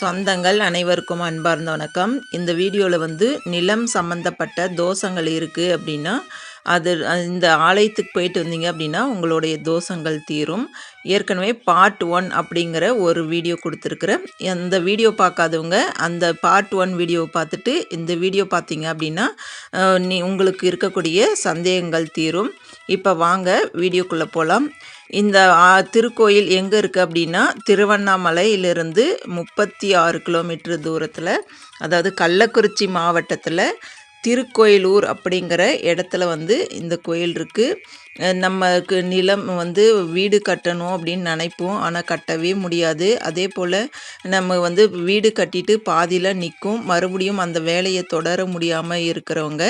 சொந்தங்கள் அனைவருக்கும் அன்பார்ந்த வணக்கம். இந்த வீடியோவில் வந்து நிலம் சம்மந்தப்பட்ட தோஷங்கள் இருக்குது அப்படின்னா அது இந்த ஆலயத்துக்கு போயிட்டு வந்தீங்க அப்படின்னா உங்களுடைய தோஷங்கள் தீரும். ஏற்கனவே பார்ட் ஒன் அப்படிங்கிற ஒரு வீடியோ கொடுத்துருக்குறேன் அந்த வீடியோ பார்க்காதவங்க அந்த பார்ட் ஒன் வீடியோவை பார்த்துட்டு இந்த வீடியோ பார்த்தீங்க அப்படின்னா நீ உங்களுக்கு இருக்கக்கூடிய சந்தேகங்கள் தீரும். இப்போ வாங்க வீடியோக்குள்ளே போகலாம் இந்த திருக்கோயில் எங்கே இருக்குது அப்படின்னா திருவண்ணாமலையிலிருந்து முப்பத்தி ஆறு கிலோமீட்டர் தூரத்தில் அதாவது கள்ளக்குறிச்சி மாவட்டத்தில் திருக்கோயிலூர் அப்படிங்கிற இடத்துல வந்து இந்த கோயில் இருக்குது நமக்கு நிலம் வந்து வீடு கட்டணும் அப்படின்னு நினைப்போம். ஆனால் கட்டவே முடியாது. அதே போல் நம்ம வந்து வீடு கட்டிட்டு பாதியில் நிற்கும் மறுபடியும் அந்த வேலையை தொடர முடியாமல் இருக்கிறவங்க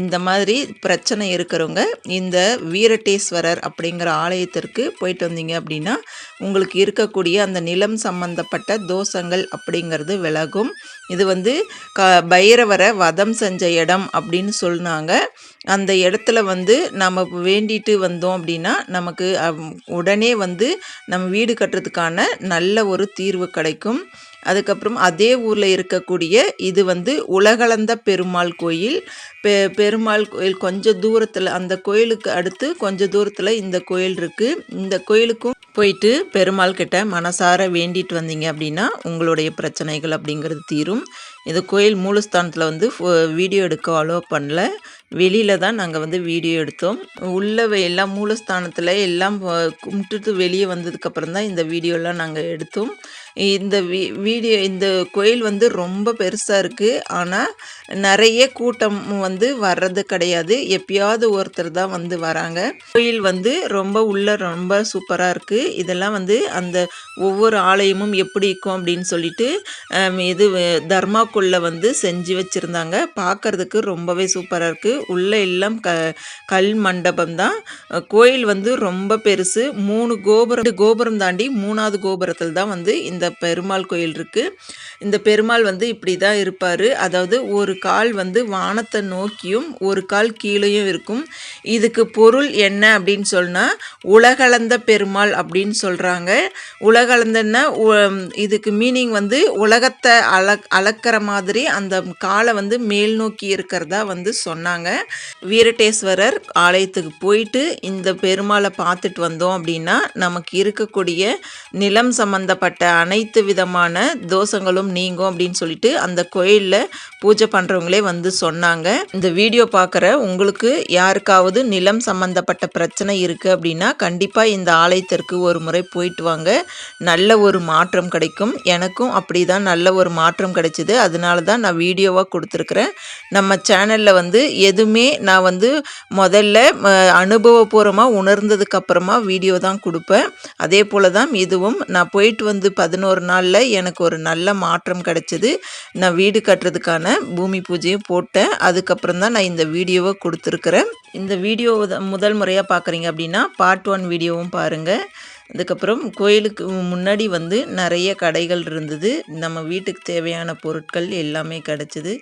இந்த மாதிரி பிரச்சனை இருக்கிறவங்க இந்த வீரட்டேஸ்வரர் அப்படிங்கிற ஆலயத்திற்கு போயிட்டு வந்தீங்க அப்படின்னா உங்களுக்கு இருக்கக்கூடிய அந்த நிலம் சம்பந்தப்பட்ட தோஷங்கள் அப்படிங்கிறது விலகும். இது வந்து க பைரவரை வதம் செஞ்ச இடம் அப்படின்னு சொன்னாங்க. அந்த இடத்துல வந்து நம்ம வேண்டிட்டு வந்தோம் அப்படின்னா நமக்கு உடனே வந்து நம்ம வீடு கட்டுறதுக்கான நல்ல ஒரு தீர்வு கிடைக்கும். அதுக்கப்புறம் அதே ஊரில் இருக்கக்கூடிய இது வந்து உலகளந்த பெருமாள் கோயில். பெ பெருமாள் கோயில் கொஞ்சம் தூரத்தில் அந்த கோயிலுக்கு அடுத்து கொஞ்சம் தூரத்தில் இந்த கோயில் இருக்குது இந்த கோயிலுக்கும் போயிட்டு பெருமாள் கிட்ட மனசார வேண்டிட்டு வந்தீங்க அப்படின்னா உங்களுடைய பிரச்சனைகள் அப்படிங்கிறது தீரும். இந்த கோயில் மூலஸ்தானத்தில் வந்து வீடியோ எடுக்க அலோவ் பண்ணல. வெளியில் தான் நாங்கள் வந்து வீடியோ எடுத்தோம். உள்ள எல்லாம் மூலஸ்தானத்தில் எல்லாம் கும்பிட்டுட்டு வெளியே வந்ததுக்கப்புறம் தான் இந்த வீடியோலாம் நாங்கள் எடுத்தோம். இந்த வீ வீடியோ இந்த கோயில் வந்து ரொம்ப பெருசாக இருக்குது ஆனால் நிறைய கூட்டம் வந்து வர்றது கிடையாது. எப்பயாவது ஒருத்தர் தான் வந்து வராங்க. கோயில் வந்து ரொம்ப உள்ள ரொம்ப சூப்பராக இருக்குது இதெல்லாம் வந்து அந்த ஒவ்வொரு ஆலயமும் எப்படி இருக்கும் அப்படின்னு சொல்லிட்டு இது தர்மாக்குள்ளே வந்து செஞ்சு வச்சுருந்தாங்க. பார்க்குறதுக்கு ரொம்பவே சூப்பராக இருக்குது உள்ளே எல்லாம் க கல் மண்டபம் தான். கோயில் வந்து ரொம்ப பெருசு. மூணு கோபுரம் கோபுரம் தாண்டி மூணாவது கோபுரத்தில் தான் வந்து இந்த பெருமாள் கோயில் இருக்குது இந்த பெருமாள் வந்து இப்படி தான் இருப்பார். அதாவது ஒரு கால் வந்து வானத்தை நோக்கியும் ஒரு கால் கீழேயும் இருக்கும். இதுக்கு பொருள் என்ன அப்படின்னு சொன்னால் உலகளந்த பெருமாள் அப்படின்னு சொல்கிறாங்க உலகளந்தன்னா இதுக்கு மீனிங் வந்து உலகத்தை அள அளக்கிற மாதிரி அந்த காலை வந்து மேல் நோக்கி இருக்கிறதா வந்து சொன்னாங்க. வீரட்டேஸ்வரர் ஆலயத்துக்கு போயிட்டு இந்த பெருமாளை பார்த்துட்டு வந்தோம் அப்படின்னா நமக்கு இருக்கக்கூடிய நிலம் சம்பந்தப்பட்ட அனைத்து விதமான தோஷங்களும் நீங்கும் அப்படின்னு சொல்லிட்டு அந்த கோயிலில் பூஜை பண்ணுறவங்களே வந்து சொன்னாங்க. இந்த வீடியோ பார்க்குற உங்களுக்கு யாருக்காவது நிலம் சம்மந்தப்பட்ட பிரச்சனை இருக்குது அப்படின்னா கண்டிப்பாக இந்த ஆலயத்திற்கு ஒரு முறை போயிட்டு வாங்க. நல்ல ஒரு மாற்றம் கிடைக்கும். எனக்கும் அப்படி தான் நல்ல ஒரு மாற்றம் கிடைச்சிது. அதனால தான் நான் வீடியோவாக கொடுத்துருக்குறேன். நம்ம சேனலில் வந்து எது எதுவுமே நான் வந்து முதல்ல அனுபவபூர்வமாக உணர்ந்ததுக்கப்புறமா வீடியோ தான் கொடுப்பேன். அதே போல் தான் இதுவும் நான் போயிட்டு வந்து பதினோரு நாளில் எனக்கு ஒரு நல்ல மாற்றம் கிடச்சிது. நான் வீடு கட்டுறதுக்கான பூமி பூஜையும் போட்டேன். அதுக்கப்புறம் தான் நான் இந்த வீடியோவை கொடுத்துருக்குறேன். இந்த வீடியோ முதல் முறையாக பார்க்குறீங்க அப்படின்னா பார்ட் ஒன் வீடியோவும் பாருங்கள் அதுக்கப்புறம் கோயிலுக்கு முன்னாடி வந்து நிறைய கடைகள் இருந்தது. நம்ம வீட்டுக்கு தேவையான பொருட்கள் எல்லாமே கிடச்சிது.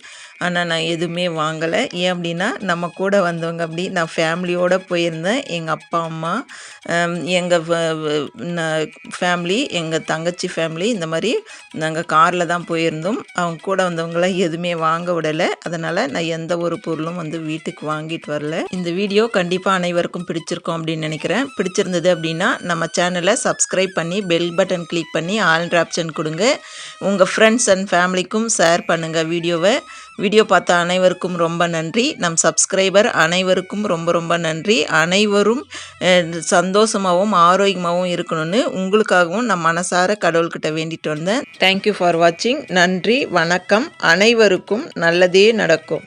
ஆனால் நான் எதுவுமே வாங்கலை. ஏன் அப்படின்னா நம்ம கூட வந்தவங்க அப்படி நான் ஃபேமிலியோடு போயிருந்தேன். எங்கள் அப்பா அம்மா எங்கள் ஃபேமிலி எங்கள் தங்கச்சி ஃபேமிலி இந்த மாதிரி நாங்கள் காரில் தான் போயிருந்தோம். அவங்க கூட வந்தவங்களாம் எதுவுமே வாங்க விடலை. அதனால் நான் எந்த ஒரு பொருளும் வந்து வீட்டுக்கு வாங்கிட்டு வரல. இந்த வீடியோ கண்டிப்பாக அனைவருக்கும் பிடிச்சிருக்கோம் அப்படின்னு நினைக்கிறேன். பிடிச்சிருந்தது அப்படின்னா நம்ம சேனல் சப்ஸ்கிரைப் பண்ணி பெல் பட்டன் கிளிக் பண்ணி ஆல் ஆப்ஷன் கொடுங்க. உங்கள் ஃப்ரெண்ட்ஸ் அண்ட் ஃபேமிலிக்கும் ஷேர் பண்ணுங்கள் வீடியோவை. வீடியோ பார்த்த அனைவருக்கும் ரொம்ப நன்றி. நம் சப்ஸ்கிரைபர் அனைவருக்கும் ரொம்ப ரொம்ப நன்றி. அனைவரும் சந்தோஷமாகவும் ஆரோக்கியமாகவும் இருக்கணும்னு உங்களுக்காகவும் நான் மனசார கடவுள்கிட்ட வேண்டிட்டு வந்தேன். தேங்க்யூ ஃபார் வாட்சிங் நன்றி வணக்கம். அனைவருக்கும் நல்லதே நடக்கும்.